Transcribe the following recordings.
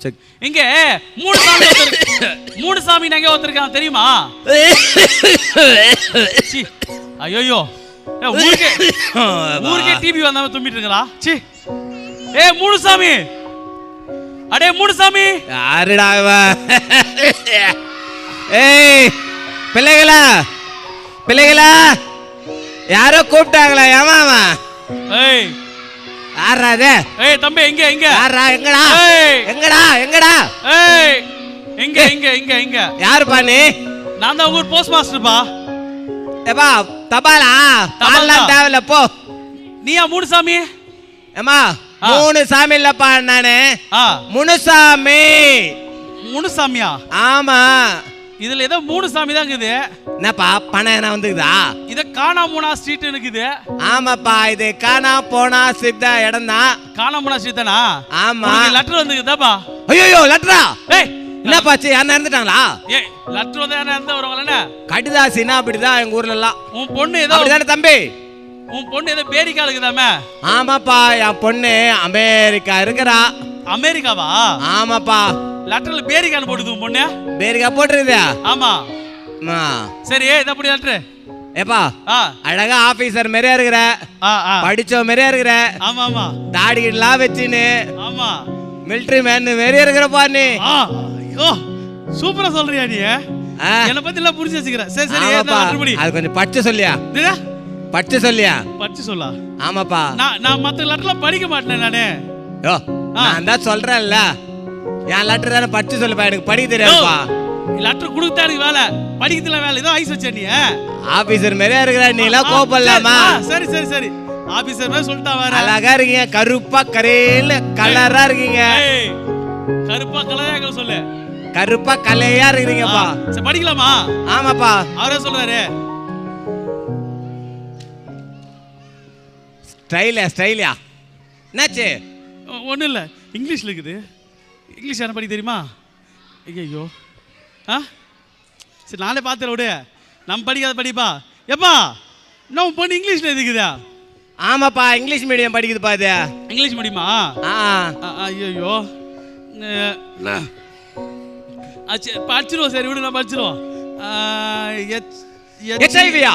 Check இங்க மூணு சாமி மூணு சாமி எங்க ஒருத்தருக்கான் தெரியுமா? ஐயோ ஊருக்கே ஊருக்கே டிவி வந்தாம தும்பிட்டு இருக்கா சி. ஏ மூணு சாமி அடே மூணு சாமி யாருடா? ஏய் பிள்ளைகளா? பிள்ளைகளா? யாரோ கூப்பிட்டாங்களா? ஏமா அவன் ஏய் யாரா அது ஏய் தம்பி எங்க எங்க யாரா எங்கடா. எங்கடா எங்கடா? ஏய் எங்க எங்க எங்க எங்க யாருப்பா நீ? நான் தான் ஊர் போஸ்ட் மாஸ்டர்ப்பா ஏப்பா தபாலா? தபால். பால்லாம் தான். தேவையில்ல போ. நீயா மூணு சாமி ஏமா. மூணு சாமி இல்லப்பா நானு. முனுசாமி. மூணு சாமியா ஆமா. இதுல ஏதோ மூணு சாமி தான் இருக்குது. என்னப்பா பணம் என்ன வந்துக்குதா இத காணாமூனா ஸ்ட்ரீட் இருக்குது. ஆமாப்பா இது காணா போனா சித்த இடம் தான். காணாமூனா ஸ்ட்ரீட் தானா? ஆமா. லெட்டர் வந்துக்குதாப்பா ஐயோ லெட்டரா ஏய் என்னப்பாச்சு யாரும் இறந்துட்டாங்களா? ஏய் லெட்டர் வந்து யாரா இருந்தா வருவாங்களே கடிதாசினா அப்படிதான் எங்க ஊர்ல எல்லாம். உன் பொண்ணு ஏதோ அப்படிதானே தம்பி? உன் பொண்ணு ஏதோ பேரிக்கா இருக்குதாமே? ஆமாப்பா என் பொண்ணு அமெரிக்கா இருக்கிறா. அமெரிக்காவா? ஆமாப்பா. லெட்டர்ல பேரிக்கான்னு போடுது உன் பொண்ணு. அமெரிக்கா போட்டுருக்குதா ஆமா. ஆ. சரி இது அப்படி லெட்டர்? ஏப்பா அழகா ஆபீசர் மாதிரியா இருக்கிற? ஆ ஆ. படிச்ச மாதிரியா இருக்கிற? ஆமா ஆமா. தாடிலாம் வச்சுன்னு. ஆமா. மிலிட்டரி மேன் மாதிரியா இருக்கிறப்பா நீ? ஐயோ சூப்பரா சொல்றியா நீ? என்ன பத்தி எல்லாம் புரிஞ்சு வச்சுக்கிறேன் சரி சரி அது கொஞ்சம் படிச்சு சொல்லியா? படிச்சு சொல்லியா? படிச்சு சொல்லா. ஆமாப்பா. நான் நான் மத்த லெட்டர்லாம் படிக்க மாட்டேன் நானு. நான் தான் சொல்றேன்ல. என் லெட்டர் தானே படிச்சு சொல்லுப்பா எனக்கு படிக்க தெரியாதுப்பா. லெட்டர் கொடுத்தா எனக்கு வேலை. படிக்கிறதுல வேலை. ஏதோ ஐஸ் வச்ச நீ ஆபீசர் மாதிரியா இருக்கிற நீ எல்லாம் இல்லாமா சரி சரி சரி ஆபீசர் மாதிரி சொல்லிட்டா வேற. அழகா இருக்கீங்க கருப்பா கரையில கலரா இருக்கீங்க. கருப்பா கலராக சொல்லு. கருப்பா கலையா இருக்கிறீங்கப்பா. சரி, படிக்கலாமா? ஆமாப்பா. அவரே சொல்றாரு ஸ்டைலியா ஸ்டைலியா என்னாச்சு? ஒன்றும் இல்லை இங்கிலீஷில் இருக்குது. இங்கிலீஷ் யாரும் படிக்க தெரியுமா? ஐயோ ஆ? சரி நானே பார்த்துற விடு. நம்ம படிக்காத படிப்பா. எப்பா உன் பொண்ணு இங்கிலீஷில் இருக்குதா? ஆமாப்பா இங்கிலீஷ் மீடியம் படிக்குதுப்பா இது. இங்கிலீஷ் முடியுமா? ஆ. ஐயோ படிச்சிருவோம் சரி விடு நான் படிச்சிருவோம். HIV யா?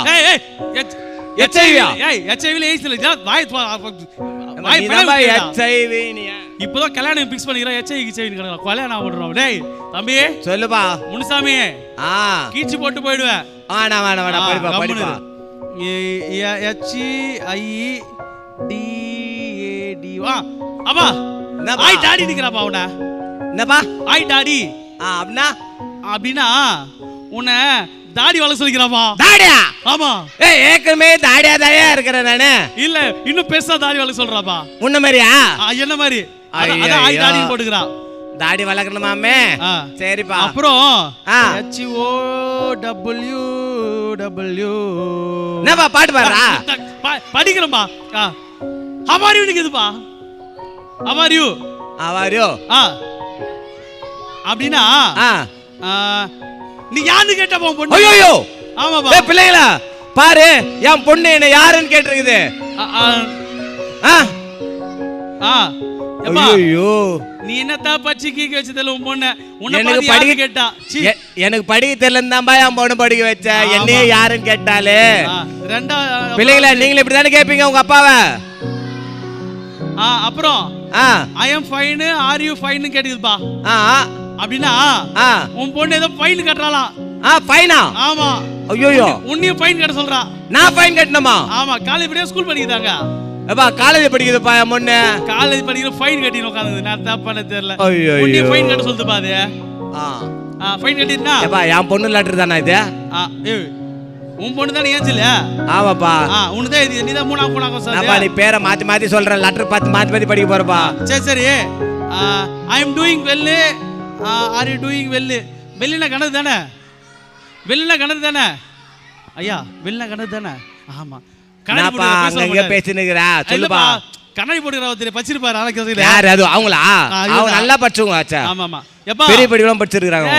HIV யா? ஹெச்ஐவில ஏய்ஸ் இல்லை வாய் நீ. இப்போதான் கல்யாணம் ஃபிக்ஸ் பண்ணிக்கிறோம் ஹெச்ஐவி கிச்சைவி கிடக்கலாம் கல்யாணம் பண்ணுறோம் டேய் தம்பி சொல்லுப்பா. முனுசாமி ஆ. கீச்சு போட்டு போயிடுவேன் வேணாம் வேணாம் வேணாம் படிப்பா படிப்பா. ஹெச்ஐ டிஏடி வா. அப்பா. என்னப்பா? ஆய் டாடி நிக்கிறாப்பா உன்னை என்னப்பா? ஆய் டாடி. ஆ அப்படின்னா? அப்படின்னா உன்னை தாடி வளர சொல்லிக்கிறாப்பா தாடியா? ஆமா. ஏய் ஏற்கனவே தாடியா தாடியா இருக்கிறேன் நானு. இல்ல இன்னும் பெருசா தாடி வளர சொல்றாப்பா. உன்ன மாதிரியா? என்ன மாதிரி? அதான். தாடின்னு போட்டுக்கிறா. தாடி வளர்க்கணுமாமே. சரிப்பா. அப்புறம். ஹெச் ஓ டபிள்யூ டபிள்யூ என்னப்பா பாட்டு பாடுறா? படிக்கிறேன்பா. ஹவார் யூ நிக்குதுப்பா ஹவார் யூ ஆவாரியோ ஆ. அப்படின்னா நீ யாருன்னு கேட்டப்பா உன் பொண்ணு? ஐயோ ஆமாப்பா. ஏய் பிள்ளைங்களா பாரு என் பொண்ணு என்ன யாருன்னு கேட்டிருக்குது. ஐயோ நீ என்னத்தா பச்சை கீக்கி வச்சதில்ல உன் பொண்ணு? எனக்கு படிக்க யாரு கேட்டா. எனக்கு படிக்க தெரியலன்னு தான்பா என் பொண்ணு படிக்க வச்ச. என்னையே யாருன்னு கேட்டாலே. ரெண்டா பிள்ளைங்களா நீங்களும் இப்படி தானே கேட்பீங்க உங்க அப்பாவை? ஆ அப்புறம் I am fine are you fine கேட்டுக்குதுப்பா. ஆ. அப்படின்னா உன் பொண்ணு ஏதோ ஃபைன் கட்டுறாளாம் ஆ ஃபைனா ஆமா. ஐயோ உன்னையும் ஃபைன் கட்ட சொல்றா. நான் ஃபைன் கட்டணுமா? ஆமா காலேஜ் படிக்க ஸ்கூல் படிக்குதாங்க எப்பா காலேஜ் படிக்குதுப்பா என் பொண்ணு. காலேஜ் படிக்கிற ஃபைன் கட்டி உட்காந்து நான் தப்பான தெரியல. ஐயோ உன்னையும் ஃபைன் கட்ட சொல்லுதுப்பா அது ஆ. ஃபைன் கட்டிட்டுனா? எப்பா என் பொண்ணு லெட்டர் தானே இது? உன் பொண்ணு தானே ஏஞ்சல? ஆமாப்பா. தான் இது நீ தான் மூணாம் மூணாம் அப்பா நீ பேரை மாத்தி மாத்தி சொல்ற லெட்டர் பார்த்து மாத்தி மாத்தி படிக்க போறப்பா. சரி சரி. I am doing well are you doing well வெள்ளினா கணது தானே? வெள்ளினா கணது தானே? ஐயா வெள்ளினா கணது தானே? ஆமா. கண்ணாடி என்னப்பா போட்டுக்கிற அங்க பேச பேசினுக்கிற? சொல்லுப்பா. கண்ணாடி போட்டுக்கிற ஒருத்தர் பச்சிருப்பாரு அழகு யார் அது அவங்களா? அவங்க. நல்லா படிச்சவங்க ஆச்சா. ஆமா ஆமா எப்பா? பெரிய படிக்கலாம் படிச்சிருக்காங்க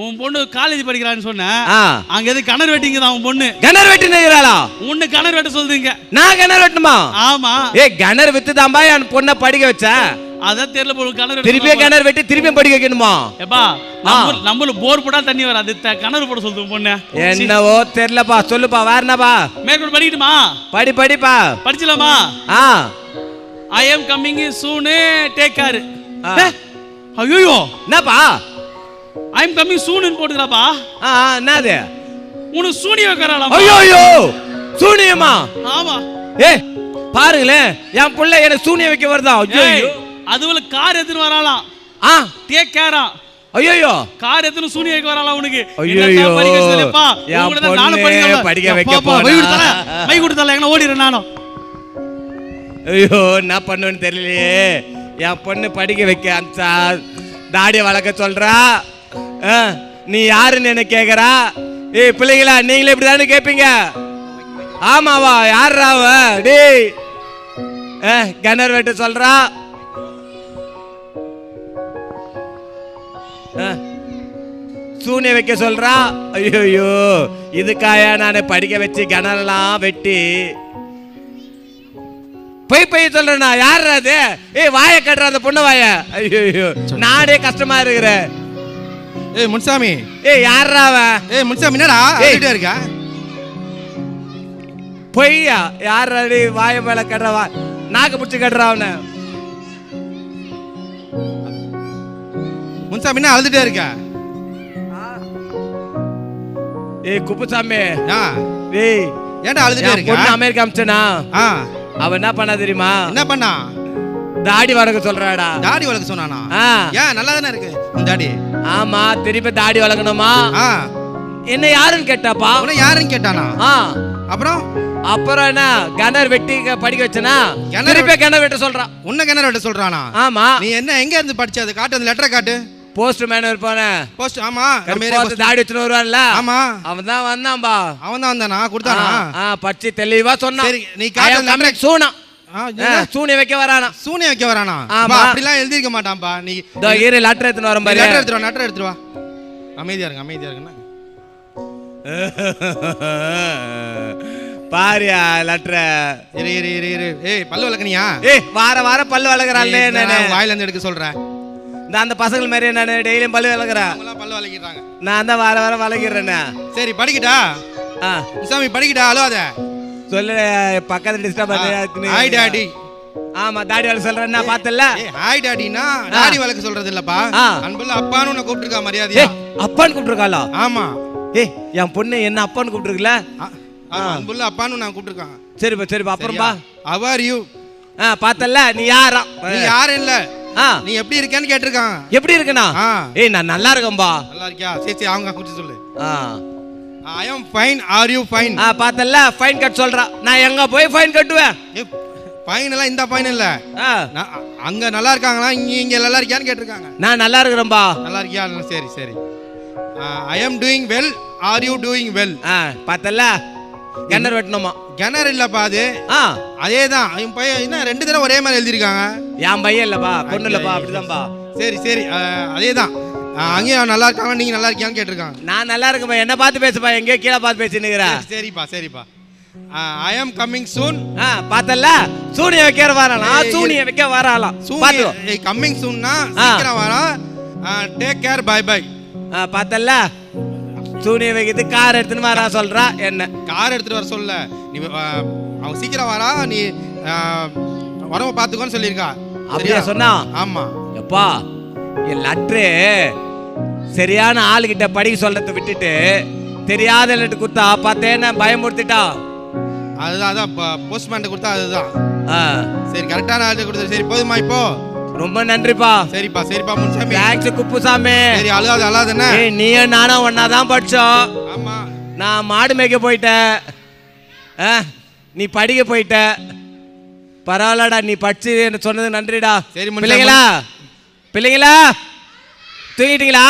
உன் பொண்ணு காலேஜ் படிக்கிறான்னு சொன்ன. ஆ. அங்க எது கிணறு வெட்டிங்க தான் உன் பொண்ணு? கிணறு வெட்டி நிற்கிறாளா உன்னை கிணறு வெட்ட சொல்றீங்க. நான் கிணறு வெட்டணுமா? ஆமா. ஏ கிணறு வித்து தான்பா என் பொண்ணை படிக்க வச்ச. அதான் தெரியல போல கிணறு எடுக்கணும் கிணறு வெட்டி திருப்பியும் படிக்க வைக்கணுமா? எப்பா நம்ம நம்மள போர் போட்டா தண்ணி வரும் அது த- கிணறு போட சொல்லுது பொண்ணு. என்னவோ தெரியலப்பா சொல்லுப்பா வேற என்னப்பா? மேற்கொண்டு படிக்கட்டுமா? படி படிப்பா. படிச்சலாமா ஆ. I am coming soon take care. ஐயோ என்னப்பா? ஐ எம் கம்மிங் சூனுன்னு போட்டுக்கிறாப்பா ஆ ஆ, என்னது? உனக்கு சூனி வைக்கிறாளா ஐயோ ஐயோ சூனியமா? ஆமா. ஏ பாருங்களேன் என் புள்ள எனக்கு சூனிய வைக்க வருதா? ஐயோ ஐயோ. அதுல கார் எடுத்துன்னு வராளாம் ஆ. டேக் கேரா ஐயோ கார் எடுத்துன்னு சூனி வைக்க வராளாம் உனக்கு. என்னத்தான் படிக்க வைக்க போனா. கொடுத்தல எங்க ஓடிடுறேன் நானும். ஐயோ என்ன பண்ணுவேன்னு தெரியலையே. என் பொண்ணு படிக்க வைக்க அமிச்சா தாடியை வளர்க்க சொல்றா? நீ யாருன்னு என்ன கேக்குறா? ஏய் பிள்ளைங்களா நீங்களே இப்படி தானே கேட்பீங்க ஆமாவா யாரா அவ? டேய். கிணறு வெட்ட சொல்றா? சூனிய வைக்க சொல்றா? ஐயோ இதுக்காயா நான் படிக்க வச்சு கிணறெல்லாம் வெட்டி. போய் போய் சொல்றேனா? யார் அது? ஏய் வாய கட்டுற அந்த பொண்ணு வாய. ஐயோ நானே கஷ்டமா இருக்கிறேன். ஏய் முன்சாமி. ஏய் யாரா அவன் ஏய் முன்சாமி என்னடா ஏய். அழுதுட்டே இருக்க? பொய்யா? யார் வாய மேல கட்டுற வா நாக்கு பிடிச்சி கட்டுற அவனை. முன்சாமி என்ன அழுதுட்டே இருக்க? ஏய் குப்புசாமி. ஆ. ஏய் ஏன்டா அழுதுட்டே என் பொண்ணு இருக்க அமெரிக்கா அமிச்சனா? ஆ. அவன் என்ன பண்ணா தெரியுமா? என்ன பண்ணா? தாடி வளர்க்க சொல்றாடா. தாடி வளர்க்க சொன்னானா? ஏன் நல்லா தானே இருக்கு உன் தாடி? ஆமா திருப்பி தாடி வளர்க்கணுமா? என்ன யாருன்னு கேட்டாப்பா? உன்னை யாருன்னு கேட்டானா? அப்புறம்? அப்புறம் என்ன கிணறு வெட்டி படிக்க வச்சனா? கிணறு திருப்பி கிணறு வெட்ட சொல்றான் உன்னை கிணறு வெட்ட சொல்றானா? ஆமா. நீ என்ன எங்க இருந்து படிச்ச? அது காட்டு அந்த லெட்டரை காட்டு. போஸ்ட் மேன் இருப்பானே? போஸ்ட் ஆமா post- தாடி வச்சுன்னு வருவான்ல? ஆமா. அவன் தான் வந்தான்பா அவன் தான் வந்தானா? கொடுத்தானா? ஆ, பச்சை தெளிவா சொன்னான். சரி, நீ காட்டு? சூனி. வைக்க வரானா சூனிய வைக்க வரானா? ஆமா. அப்படிலாம் எழுதிருக்க மாட்டான்பா. நீ இதோ இரு லெட்டர் எடுத்துன்னு வரும் பாரு. லெட்டர் எடுத்துட்டு வா லெட்டர் எடுத்துட்டு வா. அமைதியா இருங்க அமைதியா இருங்க. பாரியா லெட்டர். இரு இரு இரு இரு. ஏய் பல்லு வளர்க்கனியா? ஏய் வார வாரம் பல்லு வளர்க்குறான்லே நானு வாயில இருந்து எடுக்க சொல்றேன். இந்த அந்த பசங்க மாதிரி நான் டெய்லியும் பல்லு அவங்களாம் பல்லு வளர்க்கிறாங்க நான் தான் வார வாரம் வளர்க்கிறேன்னு சரி படிக்கிட்டா? ஆ. முசாமி படிக்கிட்டா? அழுவாத. சொல்லு பக்கத்துல டிஸ்டர்ப் ஹாய் டாடி ஆமா தாடி வளர்க்க சொல்றேன்னா பார்த்தல ஏய் ஹாய் டாடினா டாடி வளர்க்க சொல்றது இல்லப்பா. அன்புள்ள அப்பான்னு உன்னை கூப்பிட்டுருக்கா மரியாதையா? அப்பான்னு கூப்பிட்டுருக்காளா? ஆமா. ஏய் என் பொண்ணு என்ன அப்பான்னு கூப்பிட்டுருக்குல அன்புள்ள அப்பான்னு நான் கூப்பிட்டுருக்கான் சரிப்பா சரிப்பா அப்புறம்பா. அவர் யூ ஆ பார்த்தல நீ யாரா? நீ யாரும் இல்ல. நீ எப்படி இருக்கேன்னு கேட்டிருக்கான். எப்படி இருக்கனா? ஏய் நான் நல்லா இருக்கேன்பா. நல்லா இருக்கியா? சரி சரி அவங்க குறிச்சு சொல்லு. ஆ. I am fine are you fine ஆ பார்த்தல ஃபைன் கட் சொல்றா. நான் எங்க போய் ஃபைன் கட்டுவேன்? ஃபைன் எல்லாம் இந்த ஃபைன் இல்ல. அங்க நல்லா இருக்காங்களா? இங்க இங்க நல்லா இருக்கியான்னு கேட்டிருக்காங்க. நான் நல்லா இருக்கிறேன்பா. நல்லா இருக்கியா? சரி சரி. I am doing well are you doing well ஆ பார்த்தல கிணறு வெட்டணுமா? கிணறு இல்லப்பா அது. ஆ. அதே தான் என் பையன் என்ன ரெண்டு தடவை ஒரே மாதிரி எழுதியிருக்காங்க. என் பையன் இல்லப்பா பொண்ணு இல்லப்பா அப்படிதான்பா சரி சரி. அதே தான் அங்கேயும் நல்லா இருக்காங்க நீங்க நல்லா இருக்கியான்னு கேட்டிருக்காங்க. நான் நல்லா இருக்கேன்பா என்ன பார்த்து பேசுப்பா. எங்கேயோ கீழே பார்த்து பேசினுக்கிற சரி, சரிப்பா சரிப்பா. ஐ எம் கம்மிங் சூன் ஆ பார்த்தல சூனிய வைக்க வரானா சூனிய வைக்க வராலாம் பாத்துக்கோ சூன் கம்மிங் சூன்னா. சீக்கிரம் வரா. டேக் கேர் பை பை ஆ சூனிய வைக்கிறது கார் எடுத்துன்னு வரா சொல்றா என்ன? கார் எடுத்துட்டு வர சொல்ல. நீ அவன் சீக்கிரம் வரா நீ உடம்ப பார்த்துக்கோன்னு சொல்லியிருக்கா. அப்படியா? சொன்னா? ஆமா. எப்பா என் லெட்ரு சரியான ஆளுகிட்ட படிக்க சொல்றதை விட்டுட்டு தெரியாத லெட்டர் கொடுத்தா பார்த்தேன்னு பயமுறுத்திட்டா? அதுதான் அதான் போஸ்ட்மேன் கொடுத்தா அதுதான். சரி கரெக்டான ஆள்கிட்ட கொடுத்து சரி போதுமா இப்போ? ரொம்ப நன்றிப்பா. சரிப்பா சரிப்பா முன்சாமி. தேங்க்ஸ் குப்புசாமி. சரி அழுகாத அழாத என்ன? ஏய் நீயும் நானும் ஒன்னா தான் படிச்சோம். ஆமா. நான் மாடு மேய்க்க போயிட்டேன். ஆ, நீ படிக்க போயிட்ட. பரவாயில்லடா நீ படிச்சு எனக்கு சொன்னது நன்றிடா. சரி, முன்சாமி. பிள்ளைங்களா பிள்ளைங்களா தூங்கிட்டீங்களா?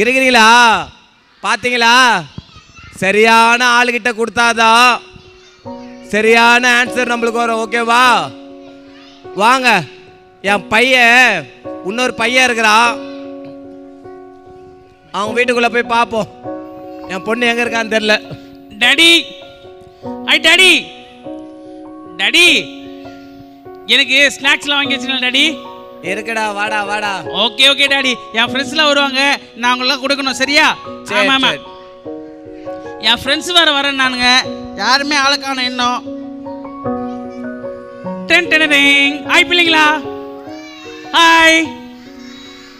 இருக்கிறீங்களா? பார்த்தீங்களா சரியான ஆளுகிட்ட கொடுத்தாதான் சரியான ஆன்சர் நம்மளுக்கு வரும் ஓகேவா வாங்க. என் பையன் இன்னொரு பையன் இருக்கிறான் அவங்க வீட்டுக்குள்ள போய் பார்ப்போம். என் பொண்ணு எங்க இருக்கான்னு தெரியல. டாடி ஐ டாடி டாடி எனக்கு ஸ்நாக்ஸ்லாம் வாங்கி வச்சுக்கலாம் டாடி இருக்குடா வாடா வாடா. ஓகே ஓகே டாடி என் ஃப்ரெண்ட்ஸ்லாம் வருவாங்க. நான் அவங்களாம் கொடுக்கணும் சரியா? சரி, ஆமா ஆமா. சரி. என் ஃப்ரெண்ட்ஸ் வேற வரேன் நானுங்க யாருமே ஆளுக்கான இன்னும். டென் டென் ஹாய் பிள்ளைங்களா. ஹாய்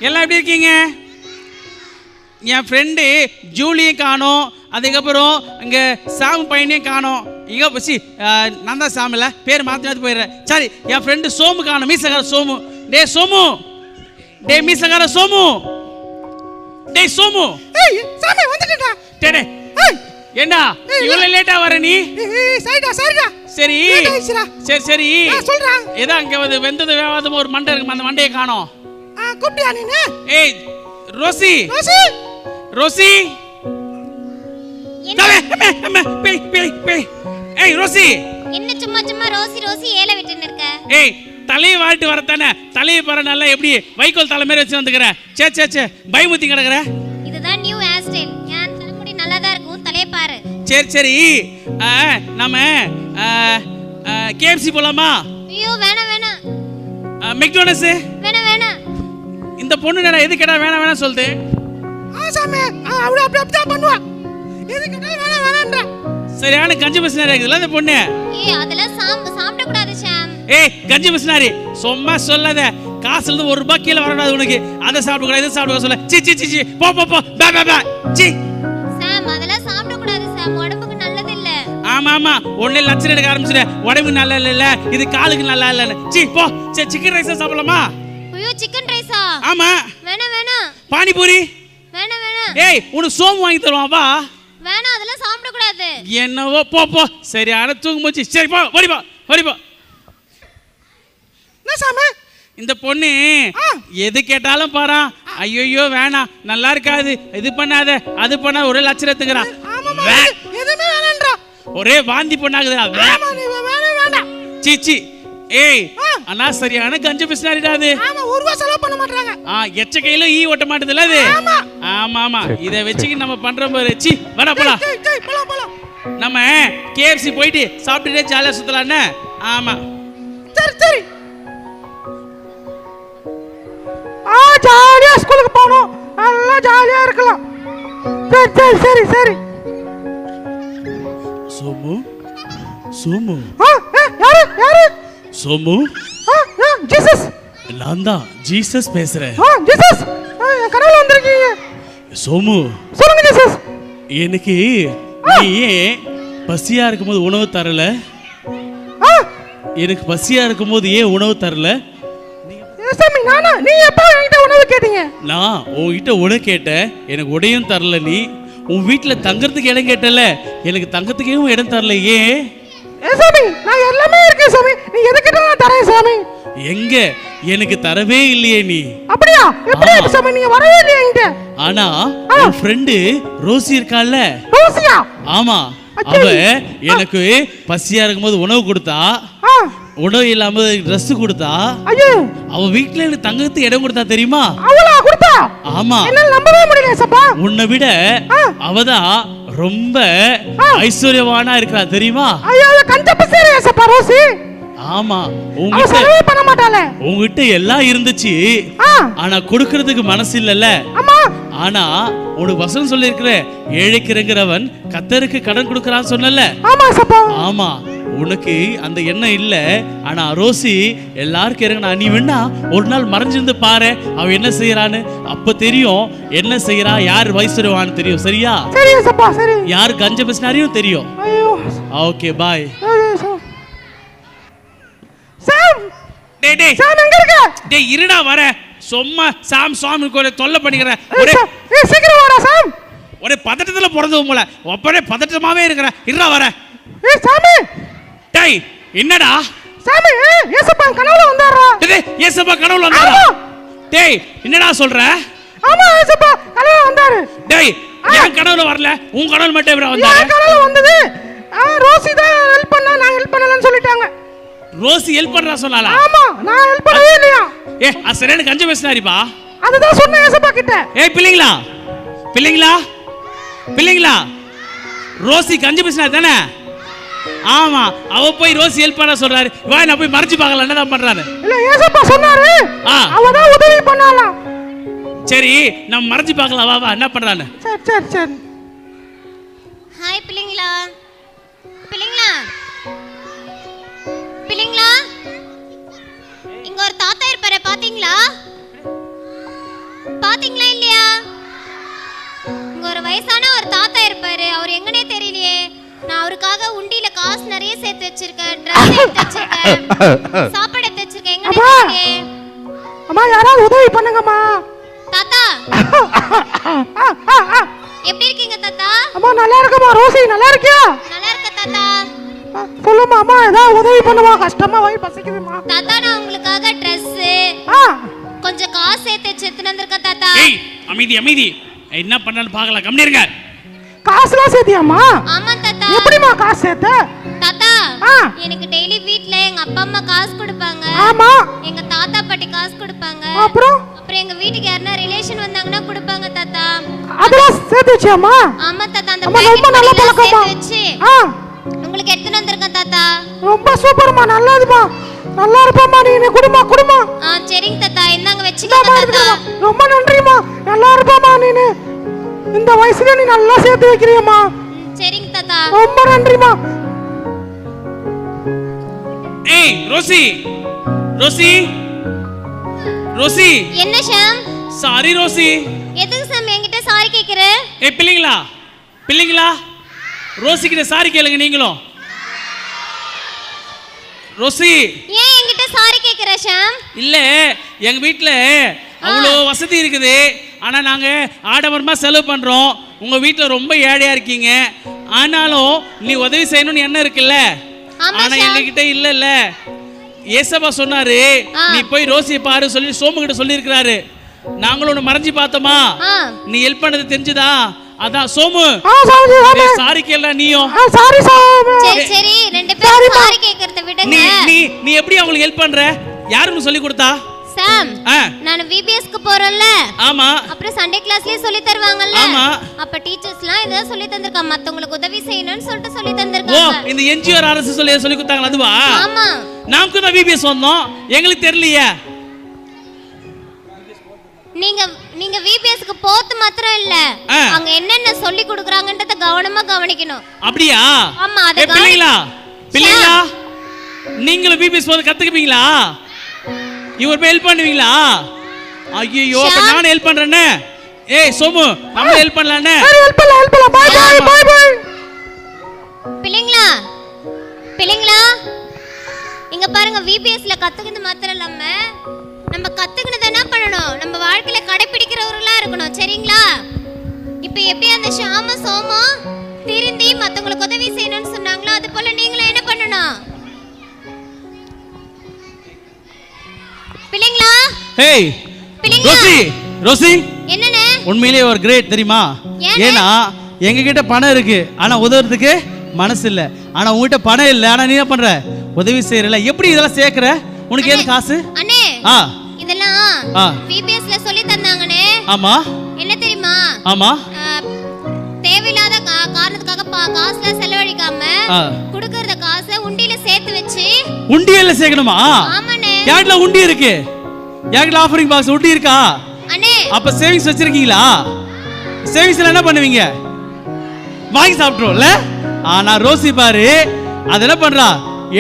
எல்லாம் எப்படி இருக்கீங்க? என் ஃப்ரெண்டு ஜூலியும் காணோம். அதுக்கப்புறம் இங்கே சாம் பையனையும் காணோம். இங்கே சி நான் தான் சாம் இல்லை. பேர் மாற்றி மாற்றி போயிடுறேன். சரி என் ஃப்ரெண்டு சோமு காணோம். மீசக்கார சோமு. டே சோமு. டே மீசக்கார சோமு. டே சோமு. சாமி வந்துட்டேன்டா. டே டே ஏண்டா? இவ்வளவு லேட்டா வர நீ? சரிடா சரிடா. சரி. சரி சரி. ஆ, சொல்றா. ஏதா அங்க வந்து வெந்தது வேவாதமா ஒரு மண்டை இருக்கு அந்த மண்டையை காணோம். ஆ கூப்பிட்டியா நீனு? ஏய் ரோசி. ரோசி. ரோசி. பேய், பேய், பேய். ஏய் ரோசி. என்ன சும்மா சும்மா ரோசி ரோசி ஏல விட்டுன்னு இருக்க? ஏய் தலையை வாழ்ட்டு வரத்தானே? தலையை பாரு நல்லா எப்படி வைக்கோல் தலை மாதிரி வச்சு வந்துக்கிற. சே சே சே பயமுத்தி கிடக்குற. சரி சரி. ஆ, நம்ம கேஎஃப்சி போலாமா? ஐயோ வேணாம் வேணாம். மெக்டோனஸ் வேணாம் வேணாம். இந்த பொண்ணு நேரம் எது கேட்டா வேணாம் வேணாம் சொல்லுது? ஆ சாமி. ஆ அவள அப்படி அப்படி தான் பண்ணுவா. எது கேட்டாலும் வேணாம் வேணாம்ன்றா. சரியான கஞ்சி மிஷினரி இருக்குதுல்ல இந்த பொண்ணு. ஏய் அதெல்லாம் சாம் சாப்பிட கூடாது ஷாம். ஏய் கஞ்சி மிஷினரி சும்மா சொல்லாத. காசுல இருந்து ஒரு ரூபாய் கீழே வரக்கூடாது உனக்கு. அதை சாப்பிட கூடாது இதை சாப்பிட சொல்ல. சி சி சி. போ போ போ. பே பே பே. சி. ஆமா ஆமா ஒண்ணே லட்சம் எடுக்க ஆரம்பிச்சிட உடம்புக்கு நல்லா இல்ல இல்ல இது காலுக்கு நல்லா இல்லன்னு சி போ. சரி சிக்கன் ரைஸ் சாப்பிடலாமா? ஐயோ சிக்கன் ரைஸா ஆமா. வேணாம் வேணாம். பானிபூரி? வேணாம் வேணாம். ஏய் உனக்கு சோம்பு வாங்கி தருவான் வா. வேணாம் அதெல்லாம் சாப்பிட கூடாது என்னவோ போ போ. சரியான தூங்கு போச்சு. சரி போ ஓடி போ ஓடி போ. என்ன சாமி? இந்த பொண்ணு எது கேட்டாலும் பாரா ஐயோ வேணாம். நல்லா இருக்காது. இது பண்ணாத. அது பண்ணாத. ஒரே. எதுவுமே வேணாம்ன்றா ஒரே வாந்தி பொண்ணாகுதுடா வே. ஆமா நீ வேணாம் வேண்டாம் சீ சீ. ஏய் அண்ணா சரியான கஞ்ச பிசினாரிடா அது. ஆமா ஒரு ரூபா செலவு பண்ண மாட்டாங்க ஆ எச்ச கையில ஈ ஓட்ட மாட்டுதுல்ல அது? ஆமா. ஆமா இத வச்சுக்கிட்டு நம்ம பண்றோம் பாரு. சி வர போலாம். போலாம் போலாம். நம்ம கேஎஃப்சி போயிட்டு சாப்பிட்டுட்டே ஜாலியா சுத்தலாம்னு ஆமா. சரி சரி. ஆ ஜாலியா ஸ்கூலுக்கு போகணும். நல்லா ஜாலியா இருக்கலாம். சரி சரி சரி சரி. சோமு? சோமு? யாரு யாரு? சோமு? ஜீசஸ். நான் தான் ஜீசஸ் பேசுறேன். ஜீசஸ். கனவுல வந்திருக்கீங்க. சோமு. சொல்லுங்க ஜீசஸ். எனக்கு நீ ஏன் பசியா இருக்கும்போது உணவு தரல? எனக்கு பசியா இருக்கும்போது ஏன் உணவு தரல? சாமி நானா? நீ எப்போ என்கிட்ட உணவு கேட்டீங்க? நான் உன்கிட்ட உணவு கேட்டேன். எனக்கு உடையும் தரல நீ. உன் வீட்டுல தங்கறதுக்கு இடம் கேட்டல எனக்கு தங்கறதுக்கே இடம் தரல ஏன் சாமி நான் எல்லாமே இருக்கேன் சாமி. நீ எது கேட்டாலும் நான் தரேன் சாமி? எங்க? எனக்கு தரவே இல்லையே நீ. அப்படியா? எப்படி. சாமி? நீங்க வரவே இல்லையா என்கிட்ட ஆனா உன் ஃப்ரெண்டு ரோசி இருக்கால்ல ரோசியா? ஆமா. அவ எனக்கு பசியா இருக்கும்போது உணவு கொடுத்தா ஆ. உணவு இல்லாம Dress கொடுத்தா ஐயோ! அவ வீட்டுல எனக்கு தங்கறதுக்கு இடம் கொடுத்தா தெரியுமா? அவளா கொடுத்தா? ஆமா. என்னால நம்பவே முடியல சப்பா. உன்னை விட. அவதான் ரொம்ப. ஐஸ்வர்யவானா இருக்கிறா தெரியுமா? ஐயோ அவ கஞ்ச பசேரியா சப்பா ரோசி ஆமா. உங்ககிட்ட பண்ண மாட்டாளே. உங்ககிட்ட எல்லாம் இருந்துச்சு. ஆனா கொடுக்கறதுக்கு மனசு இல்லல்ல. ஆமா. ஆனா உனக்கு வசனம் சொல்லியிருக்கிற ஏழைக்கு இறங்குறவன் கத்தருக்கு கடன் கொடுக்கறான்னு சொன்னல ஆமா சப்பா. ஆமா. உனக்கு அந்த எண்ணம் இல்ல. ஆனா ரோசி எல்லாருக்கும் இறங்கினா நீ வேணா ஒரு நாள் மறைஞ்சிருந்து பாரு அவ என்ன செய்யறான்னு அப்ப தெரியும் என்ன செய்யறா யார் வயசுவான்னு தெரியும். சரியா? யார் கஞ்ச பேசினாரையும் தெரியும். Okay bye. சாம். சாம்! டேய் டேய். சாம் எங்க இருக்க? டேய் இருடா வர. சும்மா சாம் சுவாமி கோயில தொல்லை பண்ணிக்கிறேன் ஒரே சாம், சீக்கிரம் வாடா சாம். ஒரே பதட்டத்துல பிறந்தவன் போல. ஒப்பனே பதட்டமாவே இருக்கிற. இருடா வர. ஏய் சாமி! டேய் என்னடா? சாமி என் கனவுல வந்தாரா? டேய், ஏசப்பா கடவுள் வந்தாரா. டேய் என்னடா சொல்ற? ஆமா ஏசப்பா கனவுல வந்தாரு. டேய் என் கடவுள் வரல. உன் கடவுள் மட்டும் எப்படி வந்தாரு? என் கனவுல வந்தது. ரோசி தான் ஹெல்ப் பண்ணா நான் ஹெல்ப் பண்ணலன்னு சொல்லிட்டாங்க. ரோசி ஹெல்ப் பண்றா சொன்னாலா ஆமா நான் ஹெல்ப் பண்ணவே இல்லையா? ஏ அது சரியான கஞ்ச பேசினாரிப்பா. அதுதான் சொன்னேன் ஏசப்பா கிட்ட. ஏய் பிள்ளைங்களா? பிள்ளைங்களா? பிள்ளைங்களா? ரோசி கஞ்ச பேசினா தானே ஆமா அவ போய் ரோசி ஹெல்ப் பண்ண சொல்றாரு. வா நான் போய் மறைச்சு பார்க்கலாம் என்னதான் பண்றாரு இல்ல ஏசப்பா சொன்னாரு. அவதான் உதவி பண்ணாலாம். சரி நம்ம மறைச்சு பார்க்கலாம் வா வா என்ன பண்றான்னு. சரி சரி சரி. ஹாய் பிள்ளைங்களா. பிள்ளைங்களா. பிள்ளைங்களா. இங்க ஒரு தாத்தா இருப்பாரு பாத்தீங்களா? பாத்தீங்களா இல்லையா? இங்க ஒரு வயசான ஒரு தாத்தா இருப்பாரு. அவர் எங்கனே தெரியலையே. நான் அவருக்காக உண்டியில சேர்த்து வச்சிருக்கேன் ட்ரெஸ் எடுத்து வச்சிருக்கேன் சாப்பாடு எடுத்து வச்சிருக்கேன் எங்கனே அம்மா. அம்மா யாராவது உதவி பண்ணுங்கம்மா. தாத்தா! ஆ, ஆ, ஆ. எப்படி இருக்கீங்க தாத்தா? அம்மா நல்லா இருக்கம்மா. ரோசி நல்லா இருக்கியா? நல்லா இருக்க தாத்தா. ஆ, சொல்லும்மா அம்மா ஏதாவது உதவி பண்ணுமா கஷ்டமா வயிறு பசிக்குதுமா தாத்தா நான் உங்களுக்காக ட்ரெஸ் ஆ. கொஞ்சம் காசு சேர்த்து வச்சு வந்திருக்கேன் தாத்தா. ஏய் அமைதி அமைதி. என்ன பண்ணான்னு பார்க்கலாம். கம்மி இருங்க. காசுலாம் சேர்த்தியாம்மா? ஆமா தாத்தா. எப்படிம்மா காசு சேர்த்த. எனக்கு டெய்லி வீட்ல எங்க அப்பா அம்மா காசு கொடுப்பாங்க. ஆமா. எங்க தாத்தா பாட்டி காசு கொடுப்பாங்க. அப்புறம்? அப்புறம் எங்க வீட்டுக்கு யாருன்னா ரிலேஷன் வந்தாங்கன்னா கொடுப்பாங்க தாத்தா. அதெல்லாம் சேர்த்து ஆமா தாத்தா. அந்த அம்மா packet நல்ல சேர்த்து வச்சு ஆ. உங்களுக்கு எடுத்துட்டு வந்திருக்கேன் தாத்தா. ரொம்ப சூப்பர்மா நல்லதுமா நல்லா இருப்பம்மா நீ குடுமா குடுமா. ஆ சரிங்க தாத்தா. இந்தாங்க வச்சுக்கோங்க தாத்தா. ரொம்ப நன்றிம்மா. நல்லா இருப்பம்மா நீனு. இந்த வயசுல நீ நல்லா சேர்த்து வைக்கிறியம்மா. சரிங்க தாத்தா. ரொம்ப நன்றிம்மா. ஏய் ரோசி ரோசி ரோசி. என்ன ஷாம்? Sorry Rosie. எதுக்கு சாம் என்கிட்ட சாரி கேக்குற? ஏய் பிள்ளைங்களா? பிள்ளைங்களா? ரோசி கிட்ட சாரி கேளுங்க நீங்களும். ரோசி. ஏன் என்கிட்ட சாரி கேக்குற ஷாம்? இல்ல எங்க வீட்ல அவ்வளோ வசதி இருக்குது. ஆனா நாங்க ஆடம்பரமா செலவு பண்றோம். உங்க வீட்ல ரொம்ப ஏழையா இருக்கீங்க. ஆனாலும் நீ உதவி செய்யணும்னு எண்ணம் இருக்குல்ல? ஆனா ஷாம். எங்க கிட்ட இல்லல்ல. ஏசப்பா சொன்னாரு. நீ போய் ரோசியை பாரு சொல்லி சோமு கிட்ட சொல்லியிருக்கிறாரு. நாங்களும் ஒன்று மறைஞ்சு பார்த்தோமா? நீ ஹெல்ப் பண்ணது தெரிஞ்சுதா? அதான் சோமு. சாரி கேள நீயும். ஆ சாரி சாமி. சரி சரி ரெண்டு பேரும் சரிம்மா. சாரி கேக்குறத விடுங்க. நீ எப்படி அவங்களுக்கு ஹெல்ப் பண்ற? யாருக்கு சொல்லி கொடுத்தா? நான் விபிஎஸ்க்கு போறேன்ல. ஆமா. அப்புறம் சண்டே கிளாஸ்லயே சொல்லி தருவாங்கல்ல. ஆமா. அப்ப டீச்சர்ஸ்லாம் ஏதாவது சொல்லி தந்திருக்காங்க. மத்தவங்களுக்கு உதவி செய்யணும்னு சொல்லிட்டு சொல்லி தந்திருக்காங்க. இந்த என்ஜிஓ அரசு சொல்லி சொல்லி கொடுத்தாங்களா? அதுவா? ஆமா. நமக்கு தான் பிபிஎஸ் வந்தோம். எங்களுக்கு தெரியலையே. நீங்க நீங்க விபிஎஸ்க்கு போத்து மாத்திரம் இல்ல. அங்க என்னென்ன சொல்லி கொடுக்குறாங்கன்றத கவனமா கவனிக்கணும். அப்படியா? ஆமா, அதை பிள்ளைங்களா? பிள்ளைங்களா? நீங்களும் பிபிஎஸ் வந்து கத்துக்குவீங்களா? இவர் போய் ஹெல்ப் பண்ணுவீங்களா? ஐயோ அப்ப. நானும் ஹெல்ப் பண்றேனே. ஏய் சோமு நம்ம ஹெல்ப் பண்ணலானே சரி ஹெல்ப் பண்ணல ஹெல்ப் பண்ணல பாய் பாய் பாய் பாய் பிள்ளைங்களா பிள்ளைங்களா இங்க பாருங்க விபிஎஸ்ல கத்துக்கிறது மாத்திரம் இல்லாம நம்ம கத்துக்கினது என்ன பண்ணணும்? நம்ம வாழ்க்கையில கடைபிடிக்கிறவர்களா இருக்கணும் சரிங்களா? இப்ப எப்படி அந்த ஷாம சோமோ திருந்தி மத்தவங்களுக்கு உதவி செய்யணும்னு சொன்னாங்களோ அது போல நீங்களும் என்ன பண்ணணும்? Hey Rosie Rosie? என்னண்ணே? உண்மையிலேயே ஒரு கிரேட் தெரியுமா? ஏன்னா எங்க கிட்ட பணம் இருக்கு. ஆனா உதவுறதுக்கு மனசு இல்ல. ஆனா உங்ககிட்ட பணம் இல்ல. ஆனா நீ என்ன பண்ற? உதவி செய்யறல எப்படி இதெல்லாம் சேர்க்கற? உனக்கு ஏது காசு? அண்ணே ஆ. இதெல்லாம் ஆ. விபிஎஸ்ல சொல்லி தந்தாங்கண்ணே. ஆமா. என்ன தெரியுமா? ஆமா. தேவையில்லாத காரணத்துக்காக காசுலாம் செலவழிக்காம. குடுக்கறத காசை உண்டியில சேர்த்து வச்சு உண்டியல்ல சேர்க்கணுமா? ஆமாண்ணே. யார்கிட்ட உண்டி இருக்கு? யார்கிட்ட ஆஃபரிங் பாக்ஸ் உண்டி இருக்கா? அப்ப சேவிங்ஸ் வச்சிருக்கீங்களா? சேவிங்ஸ்ல என்ன பண்ணுவீங்க? வாங்கி சாப்பிட்ருவோம்ல ஆனா ரோசி பாரு அது என்ன பண்றா?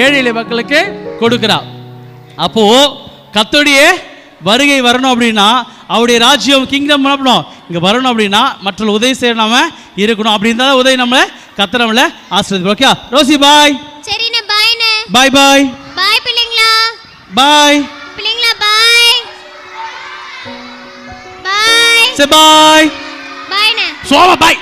ஏழை எளிய மக்களுக்கு கொடுக்குறா. அப்போ கத்தோடைய வருகை வரணும் அப்படின்னா அவருடைய ராஜ்யம் கிங்டம் பண்ணணும் இங்க வரணும் அப்படின்னா மற்ற உதவி செய்ய நாம இருக்கணும். அப்படி இருந்தாலும் உதவி நம்மள கத்த நம்மள ஆசிரியர் ஓகே ரோசி பாய் பாய் பாய் பாய் பிள்ளைங்களா. பாய் சரி பாய் பாய்ண்ணே சோமா பாய்